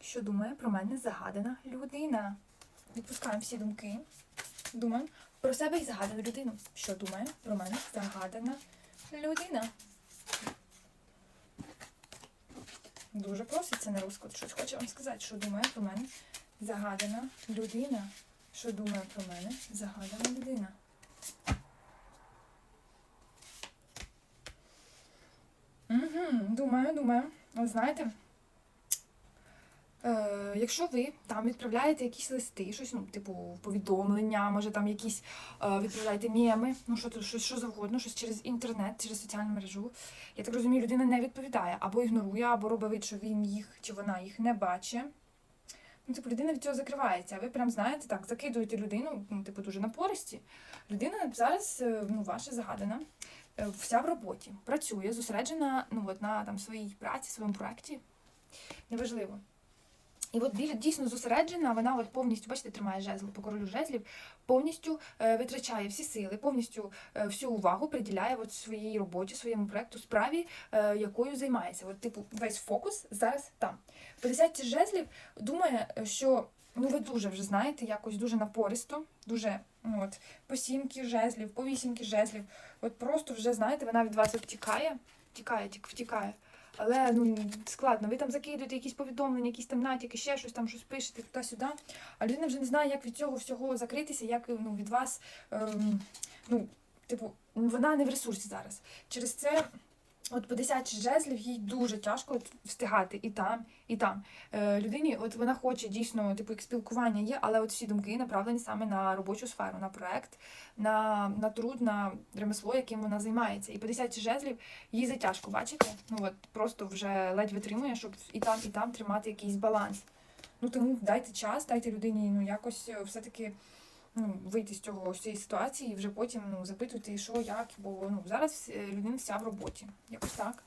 що думає про мене загадана людина. Відпускаємо всі думки. Думаємо про себе і загадану людину. Що думає про мене загадана людина. Дуже проситься на розклад. Щось хоче вам сказати, що думає про мене загадана людина. Що думає про мене загадана людина. Угу, думаю, думаю. Ви знаєте, е, якщо ви там відправляєте якісь листи, щось, ну, типу, повідомлення, може там якісь е, відправляєте меми, ну що щось, що завгодно, щось через інтернет, через соціальну мережу. Я так розумію, людина не відповідає або ігнорує, або робить що він їх чи вона їх не бачить. Ну, типу, людина від цього закривається. Ви прям знаєте, так, закидуєте людину, ну, типу, дуже напористі. Людина зараз, е, ну, ваша загадана, е, вся в роботі, працює, зосереджена ну, от, на там, своїй праці, своєму проєкті. Неважливо. І от біль- дійсно зосереджена, вона от повністю, бачите, тримає жезл по королю жезлів, повністю е, витрачає всі сили, повністю е, всю увагу приділяє от своїй роботі, своєму проекту, справі, е, якою займається. От, типу, весь фокус зараз там. По десятці жезлів думає, що ну ви дуже вже знаєте, якось дуже напористо, дуже ну, от, по сімки жезлів, по вісімки жезлів. От просто вже знаєте, вона від вас втікає, втікає, тік- втікає. Але ну складно. Ви там закидуєте якісь повідомлення, якісь там натяки, ще щось там щось пишете туди-сюди. А людина вже не знає, як від цього всього закритися, як ну, від вас. Ем, ну, типу, вона не в ресурсі зараз. Через це. От по 10 жезлів їй дуже тяжко встигати і там, і там. Е, людині, от вона хоче дійсно, типу, як спілкування є, але от всі думки направлені саме на робочу сферу, на проект, на, на труд, на ремесло, яким вона займається. І по 10 жезлів їй затяжко, бачите? Ну от просто вже ледь витримує, щоб і там, і там тримати якийсь баланс. Ну тому дайте час, дайте людині ну якось е, все-таки ну, вийти з цього з цієї ситуації і вже потім ну, запитуйте, що, як, бо ну зараз е, людина вся в роботі. Якось так.